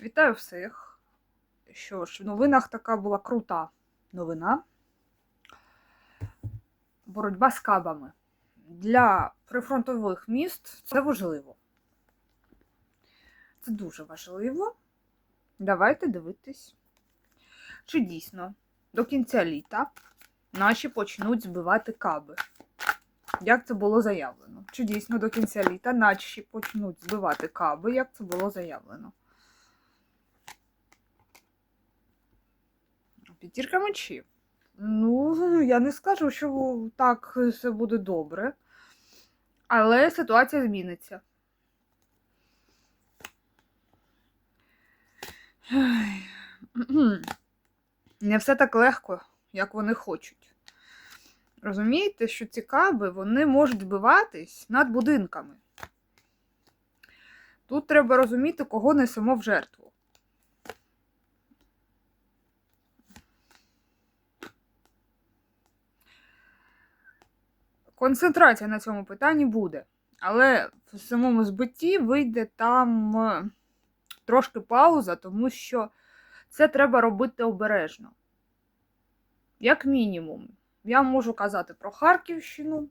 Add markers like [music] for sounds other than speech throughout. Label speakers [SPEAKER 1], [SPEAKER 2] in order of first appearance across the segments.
[SPEAKER 1] Вітаю всіх. Що ж, в новинах така була крута новина. Боротьба з кабами. Для прифронтових міст це важливо. Це дуже важливо. Давайте дивитись. Чи дійсно до кінця літа наші почнуть збивати каби? Як це було заявлено? Чи дійсно до кінця літа наші почнуть збивати каби, як це було заявлено? П'ятірка мечів. Ну, я не скажу, що так все буде добре. Але ситуація зміниться. Не все так легко, як вони хочуть. Розумієте, що ці вони можуть збиватись над будинками. Тут треба розуміти, кого несемо в жертву. Концентрація на цьому питанні буде. Але в самому збитті вийде там е, трошки пауза, тому що це треба робити обережно. Як мінімум, я можу казати про Харківщину.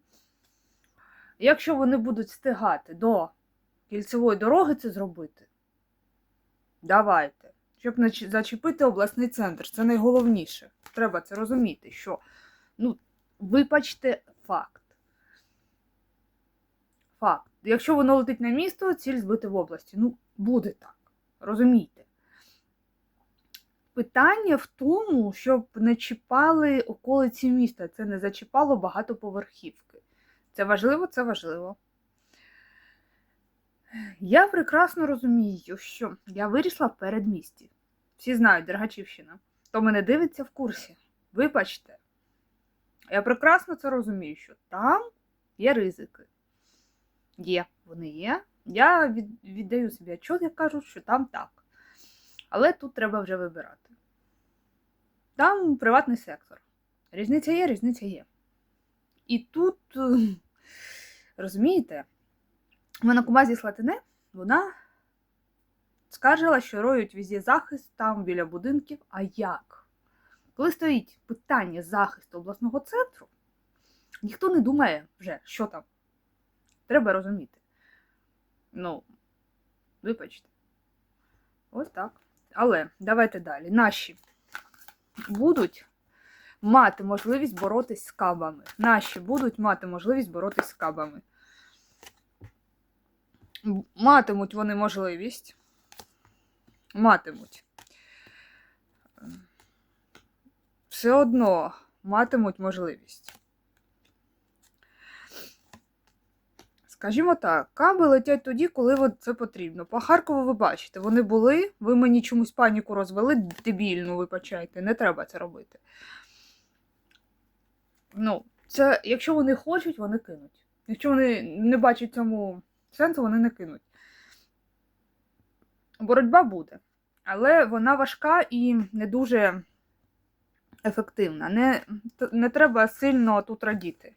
[SPEAKER 1] Якщо вони будуть встигати до кільцевої дороги це зробити, давайте. Щоб зачепити обласний центр, це найголовніше. Треба це розуміти, що, ну, вибачте, факт. Факт. Якщо воно летить на місто, ціль збити в області. Ну, буде так. Розумійте. Питання в тому, щоб не чіпали околиці міста, це не зачіпало багатоповерхівки. Це важливо, це важливо. Я прекрасно розумію, що я вирісла в передмісті. Всі знають, Дергачівщина. Хто мене дивиться в курсі. Вибачте. Я прекрасно це розумію, що там є ризики. Є, вони є. Я віддаю собі отчет, як кажуть, що там так. Але тут треба вже вибирати. Там приватний сектор. Різниця є, різниця є. І тут, [laughs] розумієте, в мене кума Слатине, вона скаржила, що роють візі захист там біля будинків. А як? Коли стоїть питання захисту обласного центру, ніхто не думає вже, що там. Треба розуміти. Ну, вибачте. Ось так. Але давайте далі. Наші будуть мати можливість боротись з кабами. Наші будуть мати можливість боротись з кабами. Матимуть вони можливість. Матимуть. Все одно матимуть можливість. Скажімо так, каби летять тоді, коли це потрібно. По Харкову ви бачите, вони були, ви мені чомусь паніку розвели, дебільну, вибачайте, не треба це робити. Ну, це, якщо вони хочуть, вони кинуть. Якщо вони не бачать цьому сенсу, вони не кинуть. Боротьба буде, але вона важка і не дуже ефективна. Не, не треба сильно тут радіти.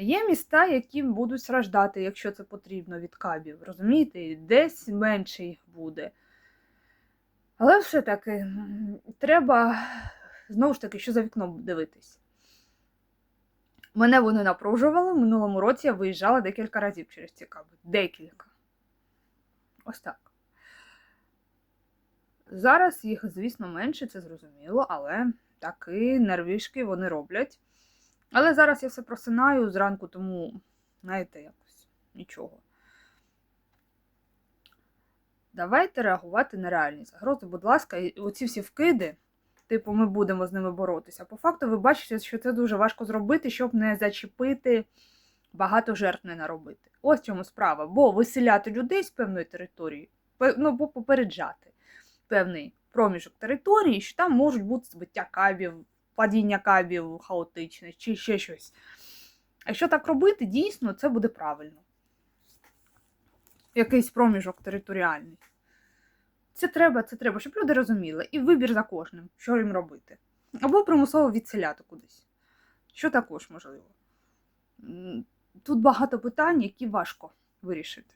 [SPEAKER 1] Є міста, які будуть страждати, якщо це потрібно від кабів. Розумієте? Десь менший буде. Але все-таки треба знову ж таки, що за вікном дивитись. Мене вони напружували. В минулому році я виїжджала декілька разів через ці каби. Декілька. Ось так. Зараз їх, звісно, менше, це зрозуміло, але таки нервішки вони роблять. Але зараз я все просинаю зранку, тому, знаєте, якось нічого. Давайте реагувати на реальні загрози, будь ласка, і оці всі вкиди, типу, ми будемо з ними боротися. По факту, ви бачите, що це дуже важко зробити, щоб не зачепити, багато жертв не наробити. Ось чому справа. Бо виселяти людей з певної території, ну, бо попереджати певний проміжок території, що там можуть бути збиття кабів, падіння кабів хаотичне чи ще щось. Якщо так робити, дійсно це буде правильно. Якийсь проміжок територіальний. Це треба, це треба, щоб люди розуміли. І вибір за кожним, що їм робити. Або примусово відселяти кудись. Що також можливо. Тут багато питань, які важко вирішити.